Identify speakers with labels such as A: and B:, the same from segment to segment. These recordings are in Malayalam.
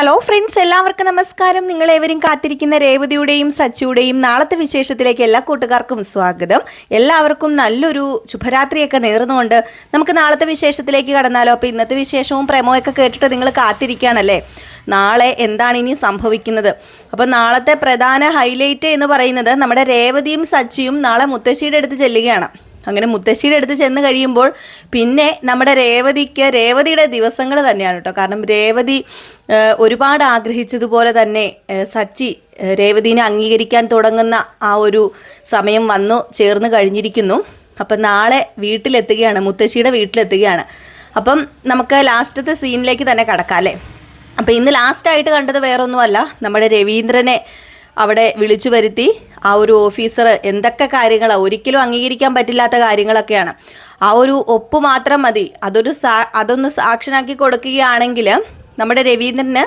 A: ഹലോ ഫ്രണ്ട്സ് എല്ലാവർക്കും നമസ്കാരം. നിങ്ങളേവരും കാത്തിരിക്കുന്ന രേവതിയുടെയും സച്ചിയുടെയും നാളത്തെ വിശേഷത്തിലേക്ക് എല്ലാ കൂട്ടുകാർക്കും സ്വാഗതം. എല്ലാവർക്കും നല്ലൊരു ശുഭരാത്രിയൊക്കെ നേർന്നുകൊണ്ട് നമുക്ക് നാളത്തെ വിശേഷത്തിലേക്ക് കടന്നാലോ. അപ്പോൾ ഇന്നത്തെ വിശേഷവും പ്രമോയൊക്കെ കേട്ടിട്ട് നിങ്ങൾ കാത്തിരിക്കുകയാണല്ലേ? നാളെ എന്താണ് ഇനി സംഭവിക്കുന്നത്? അപ്പോൾ നാളത്തെ പ്രധാന ഹൈലൈറ്റ് എന്ന് പറയുന്നത് നമ്മുടെ രേവതിയും സച്ചിയും നാളെ മുത്തശ്ശിയുടെ അടുത്ത് ചെല്ലുകയാണ്. അങ്ങനെ മുത്തശ്ശിയുടെ അടുത്ത് ചെന്ന് കഴിയുമ്പോൾ പിന്നെ നമ്മുടെ രേവതിക്ക് രേവതിയുടെ ദിവസങ്ങൾ തന്നെയാണ് കേട്ടോ. കാരണം രേവതി ഒരുപാട് ആഗ്രഹിച്ചതുപോലെ തന്നെ സച്ചി രേവതിനെ അംഗീകരിക്കാൻ തുടങ്ങുന്ന ആ ഒരു സമയം വന്നു ചേർന്ന് കഴിഞ്ഞിരിക്കുന്നു. അപ്പം നാളെ വീട്ടിലെത്തുകയാണ് മുത്തശ്ശിയുടെ വീട്ടിലെത്തുകയാണ്. അപ്പം നമുക്ക് ലാസ്റ്റത്തെ സീനിലേക്ക് തന്നെ കടക്കാം അല്ലേ? അപ്പം ഇന്ന് ലാസ്റ്റായിട്ട് കണ്ടത് വേറൊന്നുമല്ല. നമ്മുടെ രവീന്ദ്രനെ അവിടെ വിളിച്ചു വരുത്തി. ആ ഒരു ഓഫീസർ എന്തൊക്കെ കാര്യങ്ങളാണ് ഒരിക്കലും അംഗീകരിക്കാൻ പറ്റില്ലാത്ത കാര്യങ്ങളൊക്കെയാണ്. ആ ഒരു ഒപ്പ് മാത്രം മതി. അതൊരു സാ അതൊന്ന് സാക്ഷനാക്കി കൊടുക്കുകയാണെങ്കിൽ നമ്മുടെ രവീന്ദ്രന്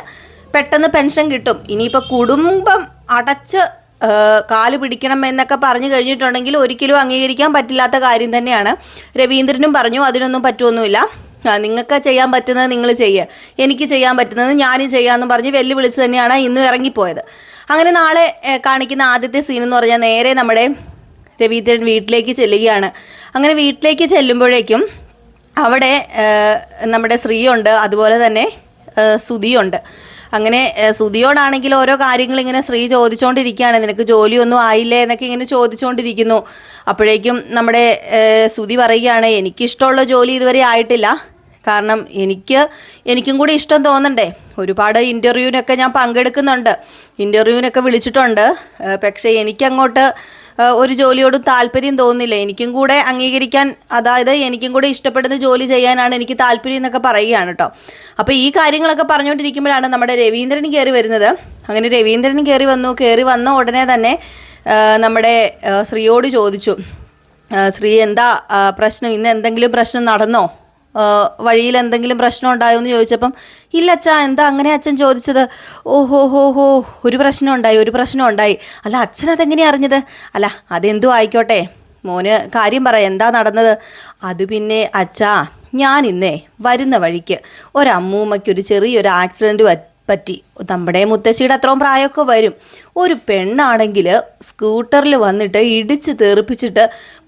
A: പെട്ടെന്ന് പെൻഷൻ കിട്ടും. ഇനിയിപ്പോൾ കുടുംബം അടച്ച് കാൽ പിടിക്കണം എന്നൊക്കെ പറഞ്ഞു കഴിഞ്ഞിട്ടുണ്ടെങ്കിൽ ഒരിക്കലും അംഗീകരിക്കാൻ പറ്റില്ലാത്ത കാര്യം തന്നെയാണ്. രവീന്ദ്രനും പറഞ്ഞു അതിനൊന്നും പറ്റുമൊന്നുമില്ല നിങ്ങൾക്ക് ചെയ്യാൻ പറ്റുന്നത് നിങ്ങൾ ചെയ്യുക എനിക്ക് ചെയ്യാൻ പറ്റുന്നത് ഞാനും ചെയ്യാമെന്ന് പറഞ്ഞ് വെല്ലുവിളിച്ച് തന്നെയാണ് ഇന്നും ഇറങ്ങിപ്പോയത്. അങ്ങനെ നാളെ കാണിക്കുന്ന ആദ്യത്തെ സീൻ എന്ന് പറഞ്ഞാൽ നേരെ നമ്മുടെ രവീന്ദ്രൻ വീട്ടിലേക്ക് ചെല്ലുകയാണ്. അങ്ങനെ വീട്ടിലേക്ക് ചെല്ലുമ്പോഴേക്കും അവിടെ നമ്മുടെ ശ്രീയുണ്ട് അതുപോലെ തന്നെ സുതിയുണ്ട് അങ്ങനെ സുതിയോടാണെങ്കിൽ ഓരോ കാര്യങ്ങൾ ഇങ്ങനെ ശ്രീ ചോദിച്ചുകൊണ്ടിരിക്കുകയാണ് നിനക്ക് ജോലിയൊന്നും ആയില്ലേ എന്നൊക്കെ ഇങ്ങനെ ചോദിച്ചുകൊണ്ടിരിക്കുന്നു അപ്പോഴേക്കും നമ്മുടെ സുതി പറയുകയാണ് എനിക്കിഷ്ടമുള്ള ജോലി ഇതുവരെ ആയിട്ടില്ല. കാരണം എനിക്ക് എനിക്കും കൂടി ഇഷ്ടം തോന്നണ്ടേ. ഒരുപാട് ഇന്റർവ്യൂവിനൊക്കെ ഞാൻ പങ്കെടുക്കുന്നുണ്ട്. ഇന്റർവ്യൂവിനൊക്കെ വിളിച്ചിട്ടുണ്ട്. പക്ഷേ എനിക്കങ്ങോട്ട് ഒരു ജോലിയോടും താല്പര്യം തോന്നുന്നില്ല എനിക്കും കൂടെ അംഗീകരിക്കാൻ അതായത് എനിക്കും കൂടെ ഇഷ്ടപ്പെടുന്ന ജോലി ചെയ്യാനാണ് എനിക്ക് താല്പര്യം എന്നൊക്കെ പറയുകയാണ് കേട്ടോ. അപ്പോൾ ഈ കാര്യങ്ങളൊക്കെ പറഞ്ഞുകൊണ്ടിരിക്കുമ്പോഴാണ് നമ്മുടെ രവീന്ദ്രൻ കയറി വരുന്നത്. അങ്ങനെ രവീന്ദ്രൻ കയറി വന്നു. കയറി വന്ന ഉടനെ തന്നെ നമ്മുടെ ശ്രീയോട് ചോദിച്ചു. ശ്രീ എന്താ പ്രശ്നം? ഇന്ന് എന്തെങ്കിലും പ്രശ്നം നടന്നോ? വഴിയിൽ എന്തെങ്കിലും പ്രശ്നം ഉണ്ടായോ എന്ന് ചോദിച്ചപ്പം ഇല്ല അച്ഛാ എന്താ അങ്ങനെ അച്ഛൻ ചോദിച്ചത്? ഓഹോ ഹോ ഹോ ഒരു പ്രശ്നം ഉണ്ടായി ഒരു പ്രശ്നം ഉണ്ടായി. അല്ല അച്ഛൻ അതെങ്ങനെ അറിഞ്ഞത്? അല്ല അതെന്തോ ആയിക്കോട്ടെ മോന് കാര്യം പറ എന്താ നടന്നത്? അത് പിന്നെ അച്ഛാ ഞാൻ ഇന്നേ വരുന്ന വഴിക്ക് ഒരമ്മൂമ്മയ്ക്ക് ഒരു ചെറിയൊരു ആക്സിഡന്റ് പറ്റി. നമ്മുടെ മുത്തശ്ശിയുടെ അത്രയും പ്രായമൊക്കെ വരും. ഒരു പെണ്ണാണെങ്കിൽ സ്കൂട്ടറിൽ വന്നിട്ട് ഇടിച്ച് തെറിപ്പിച്ചിട്ട്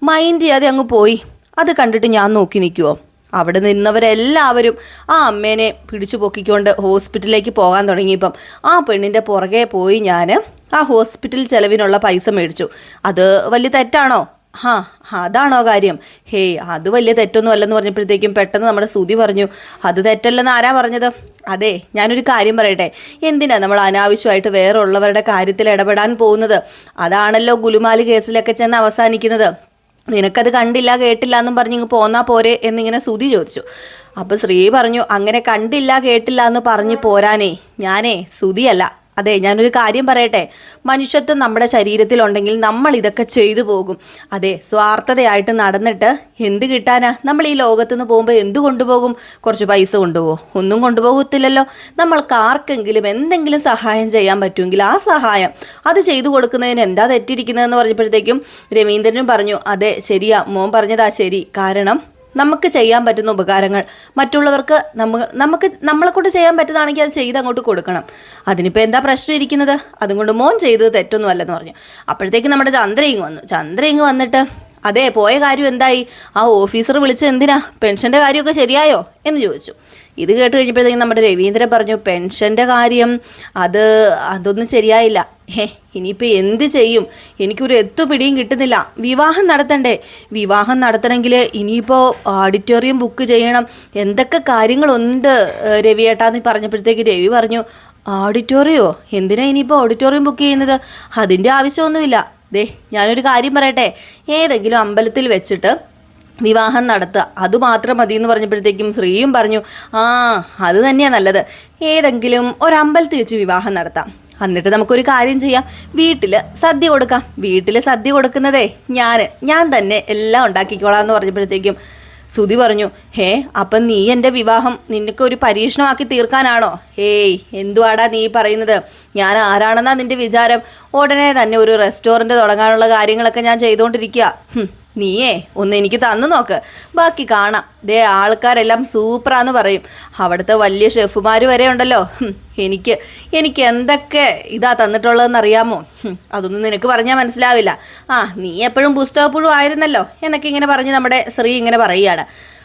A: മൈൻഡ് ചെയ്യാതെ അങ്ങ് പോയി. അത് കണ്ടിട്ട് ഞാൻ നോക്കി നിൽക്കുമോ അവിടെ നിന്നവരെല്ലാവരും ആ അമ്മേനെ പിടിച്ചു പൊക്കിക്കൊണ്ട് ഹോസ്പിറ്റലിലേക്ക് പോകാൻ തുടങ്ങിയപ്പം ആ പെണ്ണിന്റെ പുറകെ പോയി ഞാൻ ആ ഹോസ്പിറ്റൽ ചെലവിനുള്ള പൈസ മേടിച്ചു. അത് വലിയ തെറ്റാണോ? ഹാ അതാണോ കാര്യം? ഹേയ് അത് വലിയ തെറ്റൊന്നും അല്ലെന്ന് പറഞ്ഞപ്പോഴത്തേക്കും പെട്ടെന്ന് നമ്മുടെ സുതി പറഞ്ഞു അത് തെറ്റല്ലെന്ന് ആരാ പറഞ്ഞത്? അതെ ഞാനൊരു കാര്യം പറയട്ടെ എന്തിനാ നമ്മൾ അനാവശ്യമായിട്ട് വേറെ ഉള്ളവരുടെ കാര്യത്തിൽ ഇടപെടാൻ പോകുന്നത്? അതാണല്ലോ ഗുലുമാൽ കേസിലൊക്കെ ചെന്ന് അവസാനിക്കുന്നത്. നിനക്കത് കണ്ടില്ല കേട്ടില്ല എന്നും പറഞ്ഞ് ഇങ്ങ് പോന്നാ പോരെ എന്നിങ്ങനെ സുതി ചോദിച്ചു. അപ്പോൾ ശ്രീ പറഞ്ഞു അങ്ങനെ കണ്ടില്ല കേട്ടില്ല എന്ന് പറഞ്ഞ് പോരാനേ ഞാനേ സുതിയല്ല അതെ ഞാനൊരു കാര്യം പറയട്ടെ. മനുഷ്യത്വം നമ്മുടെ ശരീരത്തിലുണ്ടെങ്കിൽ നമ്മൾ ഇതൊക്കെ ചെയ്തു പോകും. അതെ സ്വാർത്ഥതയായിട്ട് നടന്നിട്ട് എന്ത് കിട്ടാനാ? നമ്മൾ ഈ ലോകത്തുനിന്ന് പോകുമ്പോൾ എന്ത് കൊണ്ടുപോകും? കുറച്ച് പൈസ കൊണ്ടുപോകും ഒന്നും കൊണ്ടുപോകത്തില്ലല്ലോ. നമ്മൾക്ക് ആർക്കെങ്കിലും എന്തെങ്കിലും സഹായം ചെയ്യാൻ പറ്റുമെങ്കിൽ ആ സഹായം അത് ചെയ്തു കൊടുക്കുന്നതിന് എന്താ തെറ്റിരിക്കുന്നതെന്ന് പറഞ്ഞപ്പോഴത്തേക്കും രവീന്ദ്രനും പറഞ്ഞു അതെ ശരിയാ മോൻ പറഞ്ഞതാ ശരി. കാരണം നമുക്ക് ചെയ്യാൻ പറ്റുന്ന ഉപകാരങ്ങൾ മറ്റുള്ളവർക്ക് നമുക്ക് നമുക്ക് നമ്മളെ കൊണ്ട് ചെയ്യാൻ പറ്റുന്നതാണെങ്കിൽ അത് ചെയ്ത് അങ്ങോട്ട് കൊടുക്കണം. അതിനിപ്പോൾ എന്താ പ്രശ്നം ഇരിക്കുന്നത്? അതുകൊണ്ട് മോൻ ചെയ്തത് തെറ്റൊന്നും അല്ലെന്ന് പറഞ്ഞു. അപ്പോഴത്തേക്ക് നമ്മുടെ ചന്ദ്ര ഇങ്ങ് വന്നു. ചന്ദ്ര ഇങ്ങ് വന്നിട്ട് അതെ പോയ കാര്യം എന്തായി? ആ ഓഫീസർ വിളിച്ച് എന്തിനാ? പെൻഷന്റെ കാര്യമൊക്കെ ശരിയായോ? എന്ന് ചോദിച്ചു. ഇത് കേട്ട് കഴിഞ്ഞപ്പോഴത്തേക്കും നമ്മുടെ രവീന്ദ്രൻ പറഞ്ഞു പെൻഷന്റെ കാര്യം അത് അതൊന്നും ശരിയായില്ല. ഏ ഇനിയിപ്പോൾ എന്ത് ചെയ്യും? എനിക്കൊരു എത്തു പിടിയും കിട്ടുന്നില്ല. വിവാഹം നടത്തണ്ടേ? വിവാഹം നടത്തണമെങ്കിൽ ഇനിയിപ്പോൾ ഓഡിറ്റോറിയം ബുക്ക് ചെയ്യണം. എന്തൊക്കെ കാര്യങ്ങളുണ്ട് രവി ഏട്ടാന്ന് പറഞ്ഞപ്പോഴത്തേക്ക് രവി പറഞ്ഞു ഓഡിറ്റോറിയോ എന്തിനാ ഇനിയിപ്പോൾ ഓഡിറ്റോറിയം ബുക്ക് ചെയ്യുന്നത്? അതിന്റെ ആവശ്യമൊന്നുമില്ല. ദേ ഞാനൊരു കാര്യം പറയട്ടെ. ഏതെങ്കിലും അമ്പലത്തിൽ വെച്ചിട്ട് വിവാഹം നടത്തുക. അതുമാത്രം മതി എന്ന് പറഞ്ഞപ്പോഴത്തേക്കും ശ്രീയും പറഞ്ഞു ആ അത് തന്നെയാണ് നല്ലത്. ഏതെങ്കിലും ഒരമ്പലത്തിൽ വെച്ച് വിവാഹം നടത്താം. എന്നിട്ട് നമുക്കൊരു കാര്യം ചെയ്യാം. വീട്ടിൽ സദ്യ കൊടുക്കാം. വീട്ടിൽ സദ്യ കൊടുക്കുന്നതേ ഞാൻ ഞാൻ തന്നെ എല്ലാം ഉണ്ടാക്കിക്കോളാം എന്ന് പറഞ്ഞപ്പോഴത്തേക്കും സുധി പറഞ്ഞു ഹേ അപ്പം നീ എന്റെ വിവാഹം നിനക്ക് ഒരു പരീക്ഷണമാക്കി തീർക്കാനാണോ? ഹേയ് എന്തുവാടാ നീ പറയുന്നത്? ഞാൻ ആരാണെന്നാ നിന്റെ വിചാരം? ഉടനെ തന്നെ ഒരു റെസ്റ്റോറന്റ് തുടങ്ങാനുള്ള കാര്യങ്ങളൊക്കെ ഞാൻ ചെയ്തുകൊണ്ടിരിക്കുക നീയേ ഒന്ന് എനിക്ക് തന്നു നോക്ക്. ബാക്കി കാണാം. ദേ ആൾക്കാരെല്ലാം സൂപ്പറാന്ന് പറയും. അവിടുത്തെ വലിയ ഷെഫുമാർ വരെ ഉണ്ടല്ലോ. എനിക്ക് എനിക്ക് എന്തൊക്കെ ഇതാ തന്നിട്ടുള്ളതെന്ന് അറിയാമോ അതൊന്നും നിനക്ക് പറഞ്ഞാൽ മനസ്സിലാവില്ല. ആ നീ എപ്പോഴും പുസ്തകപ്പുഴു ആയിരുന്നല്ലോ എന്നൊക്കെ ഇങ്ങനെ പറഞ്ഞ് നമ്മുടെ ശ്രീ ഇങ്ങനെ പറയുകയാണ്.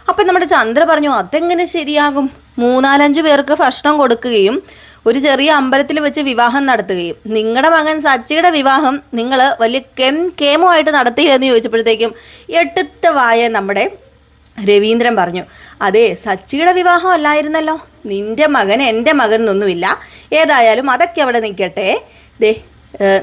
A: അപ്പം നമ്മുടെ ചന്ദ്ര പറഞ്ഞു അതെങ്ങനെ ശരിയാകും? മൂന്നാലഞ്ച് പേർക്ക് ഭക്ഷണം കൊടുക്കുകയും ഒരു ചെറിയ അമ്പലത്തിൽ വെച്ച് വിവാഹം നടത്തുകയും. നിങ്ങളുടെ മകൻ സച്ചിയുടെ വിവാഹം നിങ്ങൾ വലിയ കെം കേമമായിട്ട് നടത്തിയില്ലെന്ന് ചോദിച്ചപ്പോഴത്തേക്കും എട്ടുത്ത വായ നമ്മുടെ രവീന്ദ്രൻ പറഞ്ഞു. അതെ സച്ചിയുടെ വിവാഹം അല്ലായിരുന്നല്ലോ. നിന്റെ മകൻ എന്റെ മകൻ എന്നൊന്നുമില്ല ഏതായാലും അതൊക്കെ അവിടെ നിൽക്കട്ടെ. ദേ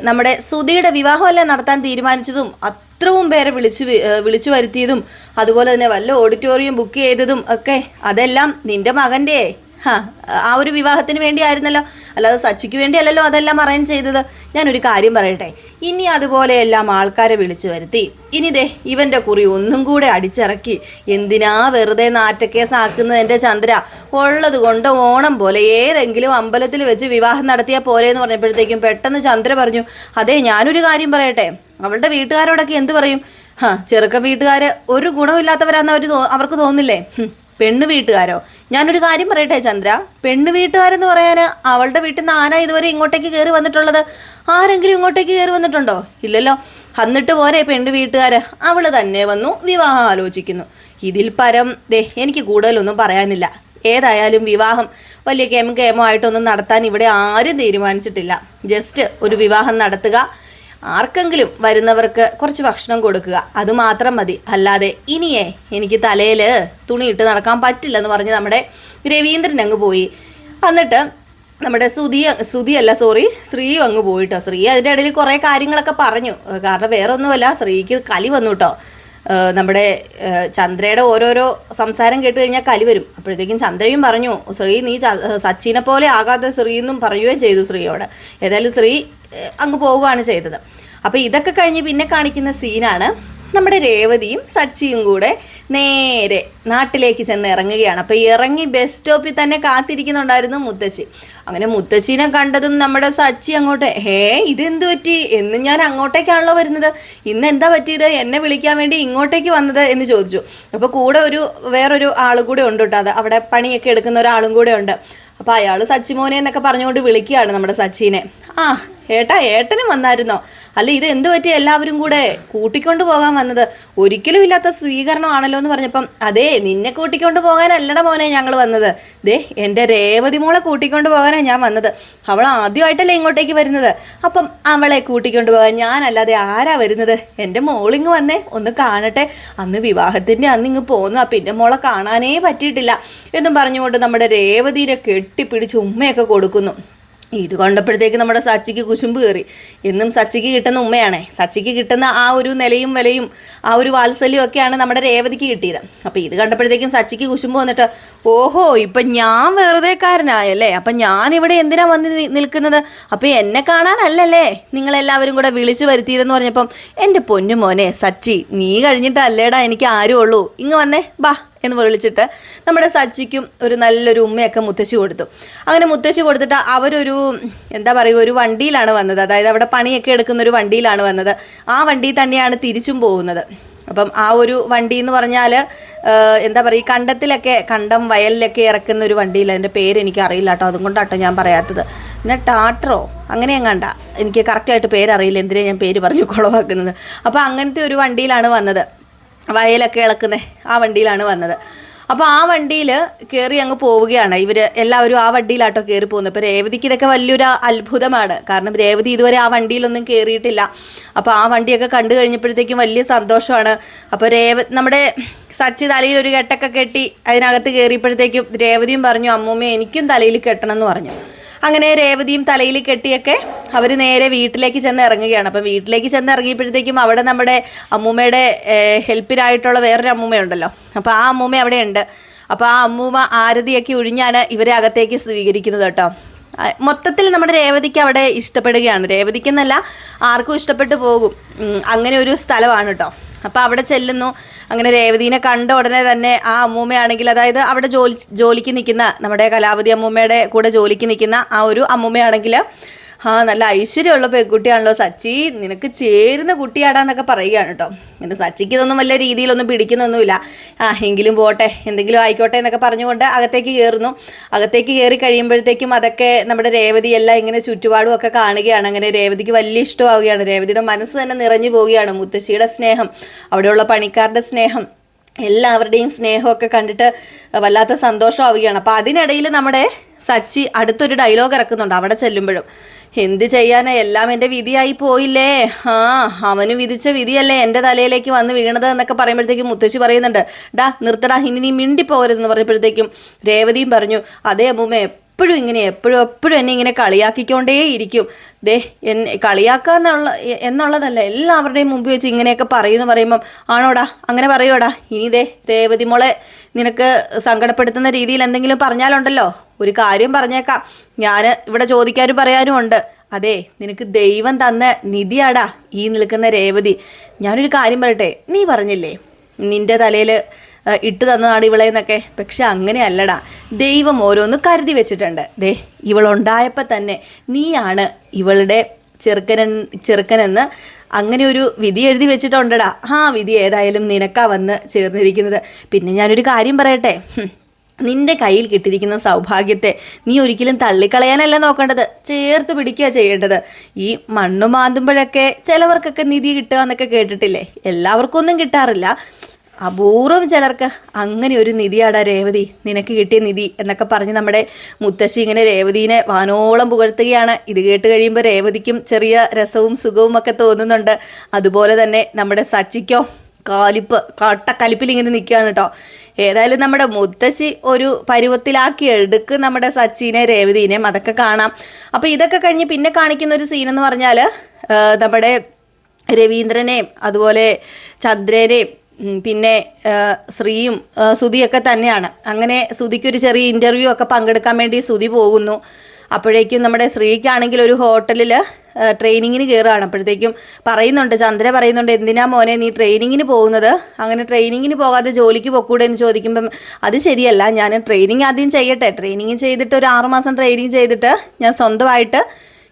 A: നമ്മുടെ സുധിയുടെ വിവാഹമല്ലേ നടത്താൻ തീരുമാനിച്ചതും അത്രയും പേരെ വിളിച്ചു വിളിച്ചു വരുത്തിയതും അതുപോലെ തന്നെ വല്ല ഓഡിറ്റോറിയം ബുക്ക് ചെയ്തതും ഒക്കെ അതെല്ലാം നിന്റെ മകന്റെ. ആ ഒരു വിവാഹത്തിന് വേണ്ടിയായിരുന്നല്ലോ. അല്ലാതെ സച്ചിക്ക് വേണ്ടിയല്ലല്ലോ അതെല്ലാം അറേഞ്ച് ചെയ്തത്. ഞാനൊരു കാര്യം പറയട്ടെ. ഇനി അതുപോലെ എല്ലാം ആൾക്കാരെ വിളിച്ചു വരുത്തി. ഇനി ദേ ഇവന്റെ കുറി ഒന്നും കൂടെ അടിച്ചിറക്കി. എന്തിനാ വെറുതെ നാറ്റക്കേസ് ആക്കുന്നത് എന്റെ ചന്ദ്ര? ഉള്ളത് കൊണ്ട് ഓണം പോലെ ഏതെങ്കിലും അമ്പലത്തിൽ വെച്ച് വിവാഹം നടത്തിയാൽ പോലെ എന്ന് പറഞ്ഞപ്പോഴത്തേക്കും പെട്ടെന്ന് ചന്ദ്ര പറഞ്ഞു അതെ ഞാനൊരു കാര്യം പറയട്ടെ. അവളുടെ വീട്ടുകാരോടൊക്കെ എന്ത് പറയും? ഹാ ചെറുക്ക വീട്ടുകാർ ഒരു ഗുണമില്ലാത്തവരാന്ന് അവർ അവർക്ക് തോന്നില്ലേ? പെണ്ണ് വീട്ടുകാരോ? ഞാനൊരു കാര്യം പറയട്ടെ ചന്ദ്ര? പെണ്ണ് വീട്ടുകാരെന്ന് പറയാൻ അവളുടെ വീട്ടിൽ നിന്ന് ആരാ ഇതുവരെ ഇങ്ങോട്ടേക്ക് കയറി വന്നിട്ടുള്ളത്? ആരെങ്കിലും ഇങ്ങോട്ടേക്ക് കയറി വന്നിട്ടുണ്ടോ? ഇല്ലല്ലോ. എന്നിട്ട് പോരെ പെണ്ണ് വീട്ടുകാർ അവൾ തന്നെ വന്നു വിവാഹം ആലോചിക്കുന്നു. ഇതിൽ പരം ദേ എനിക്ക് കൂടുതലൊന്നും പറയാനില്ല. ഏതായാലും വിവാഹം. വലിയ കേമ കേമോ ആയിട്ടൊന്നും നടത്താൻ ഇവിടെ ആരും തീരുമാനിച്ചിട്ടില്ല. ജസ്റ്റ് ഒരു വിവാഹം നടത്തുക. ആർക്കെങ്കിലും വരുന്നവർക്ക് കുറച്ച് ഭക്ഷണം കൊടുക്കുക. അതുമാത്രം മതി. അല്ലാതെ ഇനിയേ എനിക്ക് തലയിൽ തുണിയിട്ട് നടക്കാൻ പറ്റില്ലെന്ന് പറഞ്ഞ് നമ്മുടെ രവീന്ദ്രൻ അങ്ങ് പോയി. എന്നിട്ട് നമ്മുടെ സുധി സുധിയല്ല സോറി ശ്രീയും അങ്ങ് പോയിട്ടോ. ശ്രീ അതിന്റെ ഇടയിൽ കുറേ കാര്യങ്ങളൊക്കെ പറഞ്ഞു. കാരണം വേറെ ഒന്നുമല്ല ശ്രീക്ക് കലി വന്നു കേട്ടോ നമ്മുടെ ചന്ദ്രയുടെ ഓരോരോ സംസാരം കേട്ട് കഴിഞ്ഞാൽ കലി വരും. അപ്പോഴത്തേക്കും ചന്ദ്രയും പറഞ്ഞു ശ്രീ നീ സച്ചിനെ പോലെ ആകാതെ ശ്രീ എന്നും പറയുകയും ചെയ്തു ശ്രീയോട്. ഏതായാലും ശ്രീ അങ്ങ് പോവുകയാണ് ചെയ്തത്. അപ്പോൾ ഇതൊക്കെ കഴിഞ്ഞ് പിന്നെ കാണിക്കുന്ന സീനാണ് നമ്മുടെ രേവതിയും സച്ചിയും കൂടെ നേരെ നാട്ടിലേക്ക് ചെന്ന് ഇറങ്ങുകയാണ്. അപ്പോൾ ഇറങ്ങി ബസ് സ്റ്റോപ്പിൽ തന്നെ കാത്തിരിക്കുന്നുണ്ടായിരുന്നു മുത്തശ്ശി അങ്ങനെ മുത്തശ്ശീനെ കണ്ടതും നമ്മുടെ സച്ചി അങ്ങോട്ട് ഹേ ഇതെന്ത് പറ്റി? എന്ന് ഞാൻ അങ്ങോട്ടേക്കാണല്ലോ വരുന്നത്. ഇന്ന് എന്താ പറ്റിയത്? എന്നെ വിളിക്കാൻ വേണ്ടി ഇങ്ങോട്ടേക്ക് വന്നത്? എന്ന് ചോദിച്ചു. അപ്പോൾ കൂടെ ഒരു വേറൊരു ആൾ കൂടെ ഉണ്ട് കേട്ടോ അത്. അവിടെ പണിയൊക്കെ എടുക്കുന്ന ഒരാളും കൂടെ ഉണ്ട്. അപ്പോൾ അയാൾ സച്ചിമോനെ എന്നൊക്കെ പറഞ്ഞുകൊണ്ട് വിളിക്കുകയാണ് നമ്മുടെ സച്ചിനെ. ആ ഏട്ടാ ഏട്ടനും വന്നായിരുന്നോ? അല്ല ഇത് എന്ത് പറ്റി എല്ലാവരും കൂടെ കൂട്ടിക്കൊണ്ട് പോകാൻ വന്നത്? ഒരിക്കലും ഇല്ലാത്ത സ്വീകരണമാണല്ലോ എന്ന് പറഞ്ഞപ്പം അതെ നിന്നെ കൂട്ടിക്കൊണ്ട് പോകാനല്ലട മോനെ ഞങ്ങൾ വന്നത്. ദേ എന്റെ രേവതി മോളെ കൂട്ടിക്കൊണ്ട് പോകാനാണ് ഞാൻ വന്നത്. അവൾ ആദ്യമായിട്ടല്ലേ ഇങ്ങോട്ടേക്ക് വരുന്നത്. അപ്പം അവളെ കൂട്ടിക്കൊണ്ട് പോകാൻ ഞാനല്ലാതെ ആരാ വരുന്നത്? എന്റെ മോളിങ് വന്നേ ഒന്ന് കാണട്ടെ. അന്ന് വിവാഹത്തിന്റെ അന്ന് ഇങ്ങ് പോന്നു. പിന്നെ മോളെ കാണാനേ പറ്റിയിട്ടില്ല. എന്നും പറഞ്ഞുകൊണ്ട് നമ്മുടെ രേവതിനെ കെട്ടിപ്പിടിച്ച് ഉമ്മയൊക്കെ കൊടുക്കുന്നു. ഇത് കണ്ടപ്പോഴത്തേക്ക് നമ്മുടെ സച്ചിക്ക് കുശുമ്പ് കയറി. എന്നും സച്ചിക്ക് കിട്ടുന്ന ഉമ്മയാണേ. സച്ചിക്ക് കിട്ടുന്ന ആ ഒരു നിലയും വിലയും ആ ഒരു വാത്സല്യം ഒക്കെയാണ് നമ്മുടെ രേവതിക്ക് കിട്ടിയത്. അപ്പോൾ ഇത് കണ്ടപ്പോഴത്തേക്കും സച്ചിക്ക് കുശുമ്പ് വന്നിട്ട് ഓഹോ ഇപ്പം ഞാൻ വെറുതെക്കാരനായല്ലേ അപ്പം ഞാൻ ഇവിടെ എന്തിനാ വന്ന് നിൽക്കുന്നത്? അപ്പോൾ എന്നെ കാണാനല്ലല്ലേ? നിങ്ങളെല്ലാവരും കൂടെ വിളിച്ചു വരുത്തിയതെന്ന് പറഞ്ഞപ്പം എന്റെ പൊന്നു മോനെ സച്ചി നീ കഴിഞ്ഞിട്ടല്ലേടാ എനിക്ക് ആരും ഉള്ളൂ ഇങ്ങ് വന്നേ ബാ. എന്ന് വിളിച്ചിട്ട് നമ്മുടെ സച്ചിക്കും ഒരു നല്ലൊരു ഉമ്മയൊക്കെ മുത്തശ്ശി കൊടുത്തു. അങ്ങനെ മുത്തശ്ശി കൊടുത്തിട്ട് അവരൊരു എന്താ പറയുക ഒരു വണ്ടിയിലാണ് വന്നത്. അതായത് അവിടെ പണിയൊക്കെ എടുക്കുന്ന ഒരു വണ്ടിയിലാണ് വന്നത്. ആ വണ്ടിയിൽ തന്നെയാണ് തിരിച്ചും പോകുന്നത്. അപ്പം ആ ഒരു വണ്ടി എന്ന് പറഞ്ഞാൽ എന്താ പറയുക കണ്ടത്തിലൊക്കെ കണ്ടം വയലിലൊക്കെ ഇറക്കുന്ന ഒരു വണ്ടിയില്ല. അതിന്റെ പേര് എനിക്ക് അറിയില്ല കേട്ടോ. അതുകൊണ്ടാട്ടോ ഞാൻ പറയാത്തത്. പിന്നെ ടാട്ടറോ അങ്ങനെ കണ്ട. എനിക്ക് കറക്റ്റായിട്ട് പേരറിയില്ല. എന്തിനാണ് ഞാൻ പേര് പറഞ്ഞു കുളവാക്കുന്നത്? അപ്പോൾ അങ്ങനത്തെ ഒരു വണ്ടിയിലാണ് വന്നത്. വയലൊക്കെ ഇളക്കുന്നേ ആ വണ്ടിയിലാണ് വന്നത്. അപ്പോൾ ആ വണ്ടിയിൽ കയറി അങ്ങ് പോവുകയാണ്. ഇവർ എല്ലാവരും ആ വണ്ടിയിലാട്ടോ കയറി പോകുന്നത്. ഇപ്പോൾ രേവതിക്ക് ഇതൊക്കെ വലിയൊരു അത്ഭുതമാണ്. കാരണം രേവതി ഇതുവരെ ആ വണ്ടിയിലൊന്നും കയറിയിട്ടില്ല അപ്പോൾ ആ വണ്ടിയൊക്കെ കണ്ടു കഴിഞ്ഞപ്പോഴത്തേക്കും വലിയ സന്തോഷമാണ്. അപ്പോൾ രേവ നമ്മുടെ സച്ചി തലയിൽ ഒരു കെട്ടൊക്കെ കെട്ടി അതിനകത്ത് കയറിയപ്പോഴത്തേക്കും രേവതിയും പറഞ്ഞു അമ്മൂമ്മ എനിക്കും തലയിൽ കെട്ടണം എന്ന് പറഞ്ഞു. അങ്ങനെ രേവതിയും തലയിൽ കെട്ടിയൊക്കെ അവർ നേരെ വീട്ടിലേക്ക് ചെന്ന് ഇറങ്ങുകയാണ്. അപ്പം വീട്ടിലേക്ക് ചെന്ന് ഇറങ്ങിയപ്പോഴത്തേക്കും അവിടെ നമ്മുടെ അമ്മൂമ്മയുടെ ഹെൽപ്പിനായിട്ടുള്ള വേറൊരു അമ്മൂമ്മയുണ്ടല്ലോ അപ്പോൾ ആ അമ്മൂമ്മ അവിടെ ഉണ്ട് അപ്പോൾ ആ അമ്മൂമ്മ ആരതിയൊക്കെ ഒഴിഞ്ഞാണ് ഇവരെ അകത്തേക്ക് സ്വീകരിക്കുന്നത് കേട്ടോ. മൊത്തത്തിൽ നമ്മുടെ രേവതിക്ക് അവിടെ ഇഷ്ടപ്പെടുകയാണ്. രേവതിക്കെന്നല്ല ആർക്കും ഇഷ്ടപ്പെട്ടു പോകും. അങ്ങനെ ഒരു സ്ഥലമാണ് കേട്ടോ. അപ്പോൾ അവിടെ ചെല്ലുന്നു. അങ്ങനെ രേവതീനെ കണ്ട ഉടനെ തന്നെ ആ അമ്മൂമ്മയാണെങ്കിൽ അതായത് അവിടെ ജോലി ജോലിക്ക് നിൽക്കുന്ന നമ്മുടെ കലാവതി അമ്മൂമ്മയുടെ കൂടെ ജോലിക്ക് നിൽക്കുന്ന ആ ഒരു അമ്മൂമ്മയാണെങ്കിൽ ആ നല്ല ഐശ്വര്യമുള്ള പെൺകുട്ടിയാണല്ലോ സച്ചി. നിനക്ക് ചേരുന്ന കുട്ടിയാടാന്നൊക്കെ പറയുകയാണ് കേട്ടോ. പിന്നെ സച്ചിക്ക് ഇതൊന്നും വലിയ രീതിയിലൊന്നും പിടിക്കുന്നൊന്നുമില്ല. ആ എങ്കിലും പോട്ടെ എന്തെങ്കിലും ആയിക്കോട്ടെ എന്നൊക്കെ പറഞ്ഞുകൊണ്ട് അകത്തേക്ക് കയറുന്നു. അകത്തേക്ക് കയറി കഴിയുമ്പോഴത്തേക്കും അതൊക്കെ നമ്മുടെ രേവതി എല്ലാം ഇങ്ങനെ ചുറ്റുപാടും ഒക്കെ കാണുകയാണ്. അങ്ങനെ രേവതിക്ക് വലിയ ഇഷ്ടമാവുകയാണ്. രേവതിയുടെ മനസ്സ് തന്നെ നിറഞ്ഞു പോവുകയാണ്. മുത്തശ്ശിയുടെ സ്നേഹം അവിടെയുള്ള പണിക്കാരുടെ സ്നേഹം എല്ലാവരുടെയും സ്നേഹമൊക്കെ കണ്ടിട്ട് വല്ലാത്ത സന്തോഷം ആവുകയാണ് അപ്പോൾ അതിനിടയിൽ നമ്മുടെ സച്ചി അടുത്തൊരു ഡയലോഗ് ഇറക്കുന്നുണ്ട്. അവിടെ ചെല്ലുമ്പോഴും എന്ത് ചെയ്യാനാ? എല്ലാം എന്റെ വിധിയായി പോയില്ലേ? ആ അവന് വിധിച്ച വിധിയല്ലേ എന്റെ തലയിലേക്ക് വന്ന് വീണത് എന്നൊക്കെ പറയുമ്പോഴത്തേക്കും മുത്തശ്ശി പറയുന്നുണ്ട് ഡാ നിർത്തടാ ഇനി നീ മിണ്ടിപ്പോകരുതെന്ന് പറഞ്ഞപ്പോഴത്തേക്കും രേവതിയും പറഞ്ഞു അതേ അമ്മൂമ്മ എപ്പോഴും ഇങ്ങനെ എപ്പോഴും എപ്പോഴും എന്നെ ഇങ്ങനെ കളിയാക്കിക്കൊണ്ടേ ഇരിക്കും. ദേ എന്നെ കളിയാക്കുക എന്നുള്ള എന്നുള്ളതല്ല എല്ലാവരുടെയും മുമ്പ് വെച്ച് ഇങ്ങനെയൊക്കെ പറയുന്നു പറയുമ്പം ആണോടാ അങ്ങനെ പറയോടാ ഇനി ദേ രേവതി മോളെ നിനക്ക് സങ്കടപ്പെടുത്തുന്ന രീതിയിൽ എന്തെങ്കിലും പറഞ്ഞാലുണ്ടല്ലോ? ഒരു കാര്യം പറഞ്ഞേക്കാം. ഞാൻ ഇവിടെ ചോദിക്കാനും പറയാനും ഉണ്ട്. അതെ നിനക്ക് ദൈവം തന്ന നിധിയാടാ ഈ നിൽക്കുന്ന രേവതി. ഞാനൊരു കാര്യം പറയട്ടെ നീ പറഞ്ഞില്ലേ? നിന്റെ തലയിൽ ഇട്ട് തന്നതാണ് ഇവളെ എന്നൊക്കെ. പക്ഷെ അങ്ങനെയല്ലടാ ദൈവം ഓരോന്ന് കരുതി വെച്ചിട്ടുണ്ട്. ദേ ഇവളുണ്ടായപ്പോൾ തന്നെ നീയാണ് ഇവളുടെ ചെറുക്കനൻ ചെറുക്കനെന്ന് അങ്ങനെ ഒരു വിധി എഴുതി വെച്ചിട്ടുണ്ടടാ. ആ വിധി ഏതായാലും നിനക്കാ വന്ന് ചേർന്നിരിക്കുന്നത്. പിന്നെ ഞാനൊരു കാര്യം പറയട്ടെ. നിന്റെ കയ്യിൽ കിട്ടിയിരിക്കുന്ന സൗഭാഗ്യത്തെ നീ ഒരിക്കലും തള്ളിക്കളയാനല്ല നോക്കേണ്ടത്. ചേർത്ത് പിടിക്കുക ചെയ്യേണ്ടത്. ഈ മണ്ണ് മാന്തുമ്പോഴൊക്കെ ചിലവർക്കൊക്കെ നിധി കിട്ടുക എന്നൊക്കെ കേട്ടിട്ടില്ലേ? എല്ലാവർക്കും ഒന്നും കിട്ടാറില്ല. അപൂർവം ചിലർക്ക് അങ്ങനെ ഒരു നിധിയാടാ രേവതി. നിനക്ക് കിട്ടിയ നിധി എന്നൊക്കെ പറഞ്ഞ് നമ്മുടെ മുത്തശ്ശി ഇങ്ങനെ രേവതിനെ വാനോളം പുകഴ്ത്തുകയാണ്. ഇത് കേട്ട് കഴിയുമ്പോൾ രേവതിക്കും ചെറിയ രസവും സുഖവും ഒക്കെ തോന്നുന്നുണ്ട്. അതുപോലെ തന്നെ നമ്മുടെ സച്ചിക്കോ കാലിപ്പ് കട്ടക്കലിപ്പിൽ ഇങ്ങനെ നിൽക്കുകയാണ് കേട്ടോ. ഏതായാലും നമ്മുടെ മുത്തശ്ശി ഒരു പരുവത്തിലാക്കി എടുക്ക് നമ്മുടെ സച്ചിനെ രേവതീനെയും. അതൊക്കെ കാണാം. അപ്പോൾ ഇതൊക്കെ കഴിഞ്ഞ് പിന്നെ കാണിക്കുന്ന ഒരു സീനെന്ന് പറഞ്ഞാൽ നമ്മുടെ രവീന്ദ്രനെയും അതുപോലെ ചന്ദ്രനെയും പിന്നെ ശ്രീയും സുതിയൊക്കെ തന്നെയാണ്. അങ്ങനെ സുതിക്കൊരു ചെറിയ ഇന്റർവ്യൂ ഒക്കെ പങ്കെടുക്കാൻ വേണ്ടി സുതി പോകുന്നു. അപ്പോഴേക്കും നമ്മുടെ ശ്രീക്കാണെങ്കിൽ ഒരു ഹോട്ടലിൽ ട്രെയിനിങ്ങിന് കയറുകയാണ് അപ്പോഴത്തേക്കും പറയുന്നുണ്ട് ചന്ദ്ര പറയുന്നുണ്ട് എന്തിനാ മോനെ നീ ട്രെയിനിങ്ങിന് പോകുന്നത്? അങ്ങനെ ട്രെയിനിങ്ങിന് പോകാതെ ജോലിക്ക് പൊക്കൂടെ എന്ന് ചോദിക്കുമ്പം അത് ശരിയല്ല ഞാൻ ട്രെയിനിങ് ആദ്യം ചെയ്യട്ടെ. ട്രെയിനിങ് ചെയ്തിട്ട് ഒരു ആറുമാസം ട്രെയിനിങ് ചെയ്തിട്ട് ഞാൻ സ്വന്തമായിട്ട്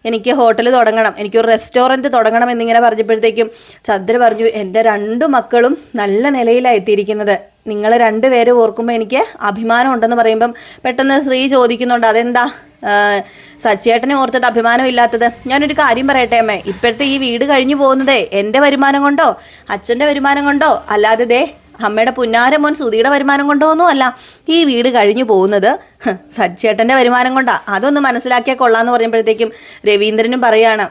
A: എനിക്ക് ഹോട്ടൽ തുടങ്ങണം എനിക്കൊരു റെസ്റ്റോറന്റ് തുടങ്ങണം എന്നിങ്ങനെ പറഞ്ഞപ്പോഴത്തേക്കും ചന്ദ്ര പറഞ്ഞു എന്റെ രണ്ട് മക്കളും നല്ല നിലയിലാണ് എത്തിയിരിക്കുന്നത്. നിങ്ങൾ രണ്ടുപേരെ ഓർക്കുമ്പോൾ എനിക്ക് അഭിമാനം ഉണ്ടെന്ന് പറയുമ്പം പെട്ടെന്ന് ശ്രീ ചോദിക്കുന്നുണ്ട് അതെന്താ? സച്ചേട്ടനെ ഓർത്തിട്ട് അഭിമാനം ഇല്ലാത്തത്? ഞാനൊരു കാര്യം പറയട്ടെ അമ്മേ ഇപ്പോഴത്തെ ഈ വീട് കഴിഞ്ഞു പോകുന്നതേ എന്റെ വരുമാനം കൊണ്ടോ അച്ഛന്റെ വരുമാനം കൊണ്ടോ അല്ലാതെ അമ്മയുടെ പുന്നാരം മോൻ സുധിയുടെ വരുമാനം കൊണ്ടോ ഒന്നും അല്ല ഈ വീട് കഴിഞ്ഞു പോകുന്നത് സച്ചേട്ടന്റെ വരുമാനം കൊണ്ടാ. അതൊന്ന് മനസ്സിലാക്കിയാൽ കൊള്ളാന്ന് പറയുമ്പോഴത്തേക്കും രവീന്ദ്രനും പറയാണ്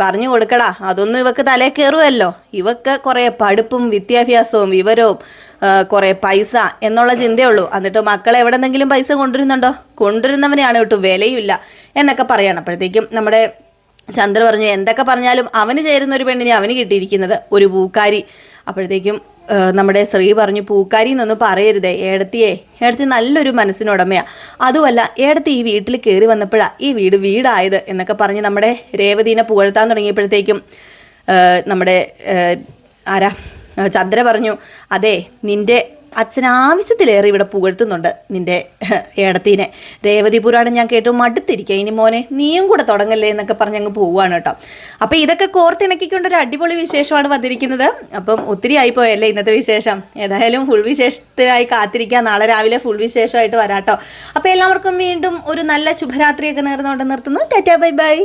A: പറഞ്ഞു കൊടുക്കടാ. അതൊന്നും ഇവക്ക് തലേ കയറുമല്ലോ ഇവക്ക് കുറേ പഠിപ്പും വിദ്യാഭ്യാസവും വിവരവും കുറേ പൈസ എന്നുള്ള ചിന്തയുള്ളൂ. എന്നിട്ട് മക്കളെ എവിടെന്നെങ്കിലും പൈസ കൊണ്ടുവരുന്നുണ്ടോ? കൊണ്ടുവരുന്നവനെയാണ് കേട്ടോ വിലയില്ല എന്നൊക്കെ പറയണം. അപ്പോഴത്തേക്കും നമ്മുടെ ചന്ദ്ര പറഞ്ഞു എന്തൊക്കെ പറഞ്ഞാലും അവന് ചേരുന്ന ഒരു പെണ്ണിനെ അവന് കിട്ടിയിരിക്കുന്നത്? ഒരു പൂക്കാരി. അപ്പോഴത്തേക്കും നമ്മുടെ ശ്രീ പറഞ്ഞു പൂക്കാരി എന്നൊന്നും പറയരുതേ ഏടത്തിയെ. ഏടത്തി നല്ലൊരു മനസ്സിനുടമയാ. അതുമല്ല ഏടത്തി ഈ വീട്ടിൽ കയറി വന്നപ്പോഴാണ് ഈ വീട് വീടായത് എന്നൊക്കെ പറഞ്ഞ് നമ്മുടെ രേവതീനെ പുകഴ്ത്താൻ തുടങ്ങിയപ്പോഴത്തേക്കും നമ്മുടെ ആരാ? ചന്ദ്ര പറഞ്ഞു അതെ നിന്റെ അച്ഛൻ ആവശ്യത്തിലേറെ ഇവിടെ പുകഴ്ത്തുന്നുണ്ട് നിന്റെ ഏടത്തീനെ. രേവതി പുരാണം ഞാൻ കേട്ടു മടുത്തിരിക്കുക ഇനി മോനെ നീയും കൂടെ തുടങ്ങല്ലേ എന്നൊക്കെ പറഞ്ഞ് അങ്ങ് പോവുകയാണ് കേട്ടോ. അപ്പോൾ ഇതൊക്കെ കോർത്തിണക്കിക്കൊണ്ട് ഒരു അടിപൊളി വിശേഷമാണ് വന്നിരിക്കുന്നത്. അപ്പം ഒത്തിരി ആയിപ്പോയല്ലേ ഇന്നത്തെ വിശേഷം? ഏതായാലും ഫുൾ വിശേഷത്തിനായി കാത്തിരിക്കുക നാളെ രാവിലെ ഫുൾ വിശേഷമായിട്ട് വരാട്ടോ അപ്പോൾ എല്ലാവർക്കും വീണ്ടും ഒരു നല്ല ശുഭരാത്രിയൊക്കെ നേർന്നുകൊണ്ട് നിർത്തുന്നു. Tata bye bye.